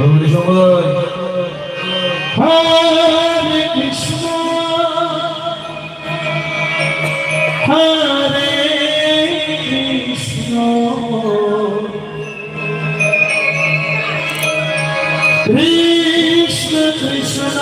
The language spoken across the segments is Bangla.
বলি সকল। হরে কৃষ্ণ হরে Krishna. Krishna Krishna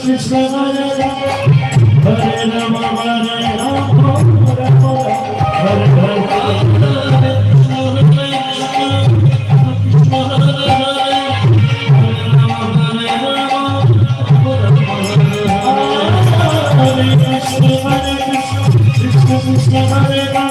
Krishna Hare Rama Hare Rama Hare Rama Hare Rama Hare Rama Hare Krishna Hare Krishna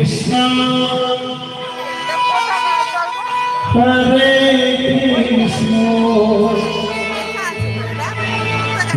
Krishna. Hare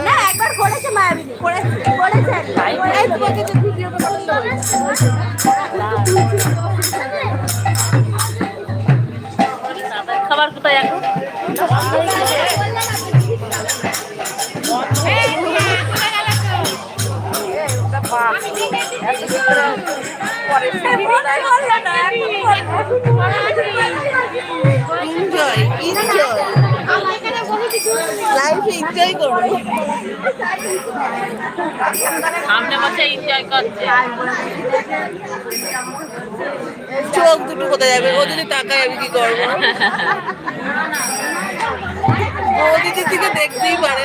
না একবার করেছে মায়াবিনী করেছে করেছে এনজয় এনজয় লাইফ করো। চোখ দুটো কোথায় যাবে ও যদি তাকায় আমি কি করব মোদিদের দিকে দেখতেই পারে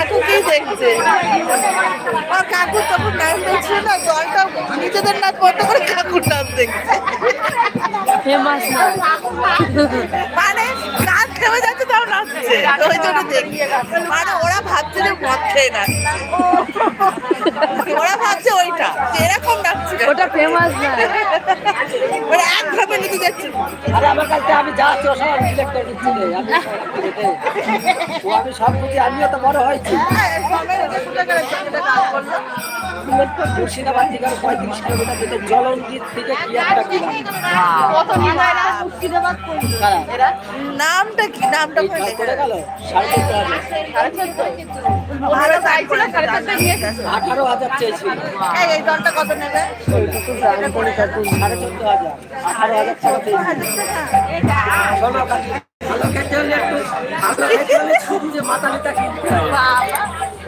কাকুকেই দেখছে? আর কাকু তখন নাচ দেখছে না জলটা নিজেদের নাচ বন্ধ করে কাকুর নাচ দেখছে। মানে নাচ থেমে যাচ্ছে ওই জন্য দেখি মানে ওরা ভাবছে যে মদ খেয়ে না। ওরা ভাবছে ওইটা। এরকম নাচছে ওটা ফেমাস না। ওরা এক ভাবে নিতে যাচ্ছে। আরে আমার কাছে আমি যা আছি সব আমি সিলেক্ট দিচ্ছি রে। আমি সব বুঝি আমিও তো বড় হয়েছি। মুর্শিদাবাদ থেকে পঁয়ত্রিশ কিলোমিটার যেতে জলঙ্গির থেকে কি একটা গ্রাম নামটা কি? নামটা আঠারো হাজার চেয়েছি এই এই দলটা কত নেবে? সাড়ে চোদ্দ হাজার। আঠারো হাজার টাকা চেয়েছিল। ভালো খেতে হলে একটু ভালো খেতে হলে শুধু যে মাথা পিতা কিনতে হয়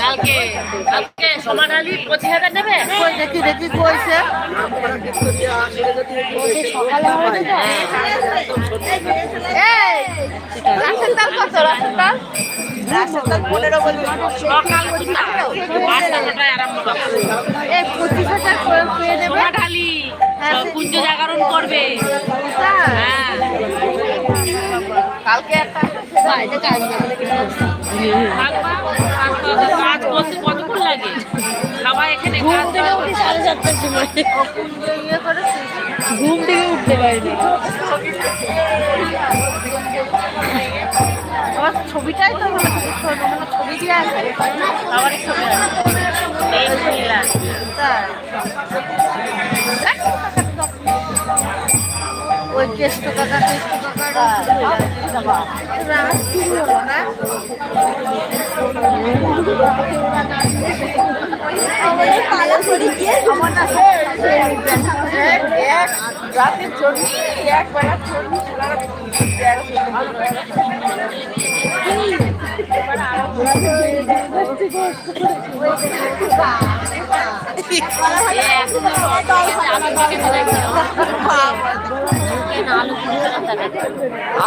কালকে কালকে পঁচিশ হাজার নেবে? কই দেখি দেখি কইছে। কত পঁচিশ হাজার পেয়ে নেবে কুঞ্জ জাগরণ করবে। হ্যাঁ। কালকে একটা কাজ করতে কতক্ষণ লাগে এখানে কাজ সাড়ে চারটার সময় ঘুম থেকে উঠতে পারিনি। আমার ছবিটাই তো ভালো ছবি দিয়ে আছে সবারই ছবি আছে ওই কেষ্ট কাকা কেষ্ট রাতের রাস এক বেলা না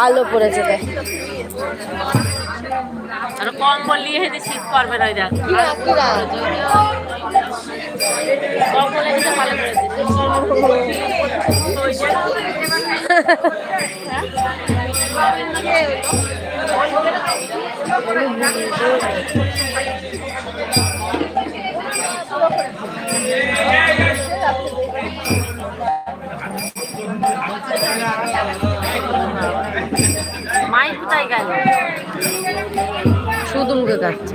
আলো পড়েছে আর কম্বল নিয়ে হেঁটে শীত করবে না দেখ। কম্বলে দিতে ভালো করে দিতে। মাই কোথায় গেল? শুধু মুখে কাটছে।